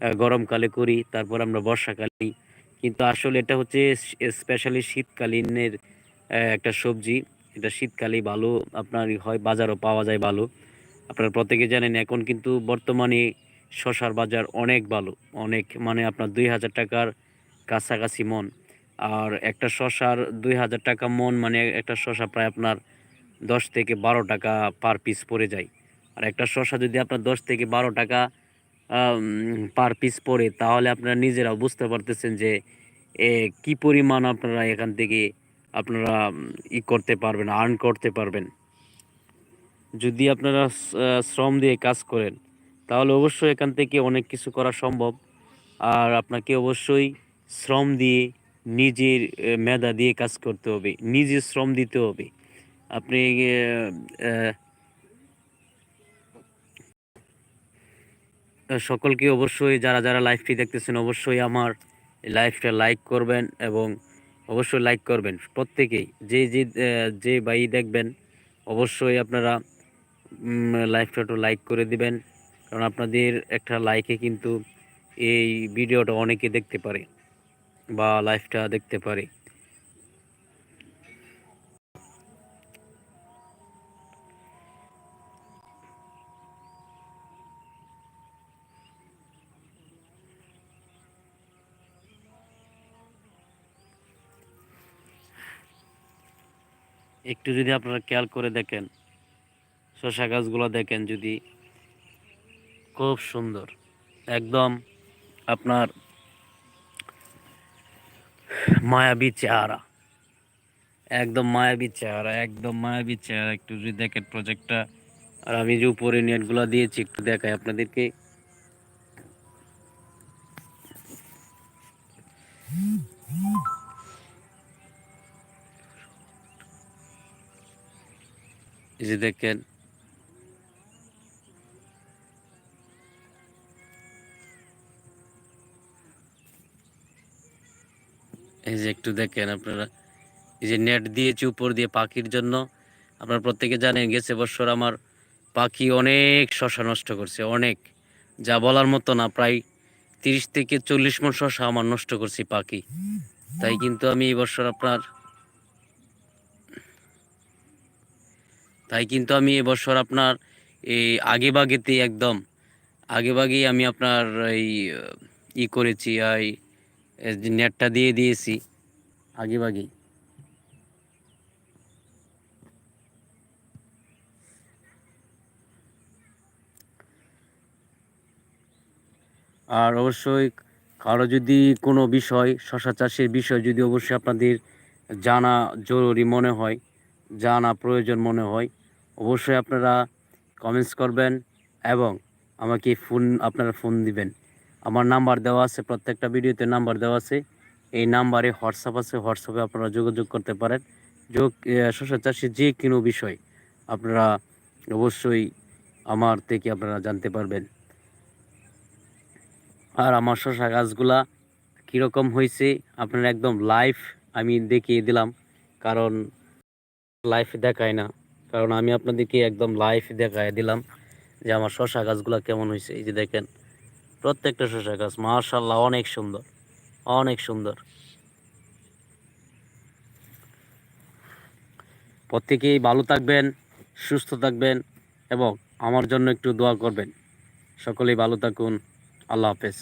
গরমকালে করি, তারপর আমরা বর্ষাকালে কিন্তু আসলে এটা হচ্ছে স্পেশালি শীতকালীনের একটা সবজি। এটা শীতকালে ভালো, আপনার হয় বাজারও পাওয়া যায় ভালো। আপনার প্রত্যেকে জানেন, এখন কিন্তু বর্তমানে শশার বাজার অনেক ভালো। অনেক মানে আপনার দুই হাজার টাকার কাছাকাছি মন। আর একটা শশার দুই হাজার টাকা মন মানে একটা শশা প্রায় আপনার দশ থেকে বারো টাকা পার পিস পড়ে যায়। আর একটা শশা যদি আপনার দশ থেকে বারো টাকা পার পিস পড়ে তাহলে আপনারা নিজেরাও বুঝতে পারতেছেন যে কি পরিমাণ আপনারা এখান থেকে আপনারা ই করতে পারবেন আর্ন করতে পারবেন। যদি আপনারা শ্রম দিয়ে কাজ করেন, তাহলে অবশ্যই এখান থেকে অনেক কিছু করা সম্ভব। আর আপনাকে অবশ্যই শ্রম দিয়ে নিজের মেধা দিয়ে কাজ করতে হবে, নিজে শ্রম দিতে হবে। আপনি সকলকে অবশ্যই যারা যারা লাইভটি দেখতেছেন, অবশ্যই আমার লাইভটা লাইক করবেন এবং অবশ্যই লাইক করবেন। প্রত্যেকেই, যে যে যে ভাই দেখবেন, অবশ্যই আপনারা লাইভটা একটু লাইক করে দিবেন। কারণ আপনাদের একটা লাইকে কিন্তু এই ভিডিওটা অনেকে দেখতে পারে বা লাইভটা দেখতে পারে। একটু যদি আপনারা খেয়াল করে দেখেন শশা গাছগুলো দেখেন যদি, খুব সুন্দর। একদম আপনার মায়াবী চেহারা। একদম মায়াবী চেহারা, একদম মায়াবী চেহারা। একটু যদি দেখেন প্রজেক্টটা আর আমি যে উপরে নেটগুলো দিয়েছি, একটু দেখাই আপনাদেরকে। যে দেখেন। এই যে একটু দেখেন আপনারা। এই যে নেট দিয়েছি উপর দিয়ে পাখির জন্য। আপনারা প্রত্যেকে জানেন, গেছে বছর আমার পাখি অনেক শশা নষ্ট করছে, অনেক। যা বলার মতো না, প্রায় তিরিশ থেকে চল্লিশ মন শশা আমার নষ্ট করছি পাখি। তাই কিন্তু আমি এই বছর আপনার তাই কিন্তু আমি এবছর আপনার এই আগে বাগেতে একদম আগে বাগেই আমি আপনার এই, ই করেছি, এই নেটটা দিয়ে দিয়েছি আগে বাগেই আর অবশ্যই কারও যদি কোনো বিষয়, শশা চাষের বিষয় যদি অবশ্যই আপনাদের জানা জরুরি মনে হয়, জানা প্রয়োজন মনে হয় অবশ্যই আপনারা কমেন্টস করবেন এবং আমাকে ফোন আপনারা ফোন দিবেন। আমার নাম্বার দেওয়া আছে, প্রত্যেকটা ভিডিওতে নাম্বার দেওয়া আছে। এই নাম্বারে হোয়াটসঅ্যাপ আছে হোয়াটসঅ্যাপে আপনারা যোগাযোগ করতে পারেন। যোগ শশা চাষের যে কোনো বিষয় আপনারা অবশ্যই আমার থেকে আপনারা জানতে পারবেন। আর আমার শশা গাছগুলা কীরকম হয়েছে, আপনারা একদম লাইভ আমি দেখিয়ে দিলাম। কারণ লাইভ দেখায় না। কারণ আমি আপনাদেরকে একদম লাইভ দেখায় দিলাম যে আমার শশা গাছগুলা কেমন হয়েছে। এই যে দেখেন, প্রত্যেকটা শশা গাছ মার্শাল্লাহ অনেক সুন্দর অনেক সুন্দর। প্রত্যেকেই ভালো থাকবেন, সুস্থ থাকবেন এবং আমার জন্য একটু দোয়া করবেন। সকলেই ভালো থাকুন। আল্লাহ হাফেজ।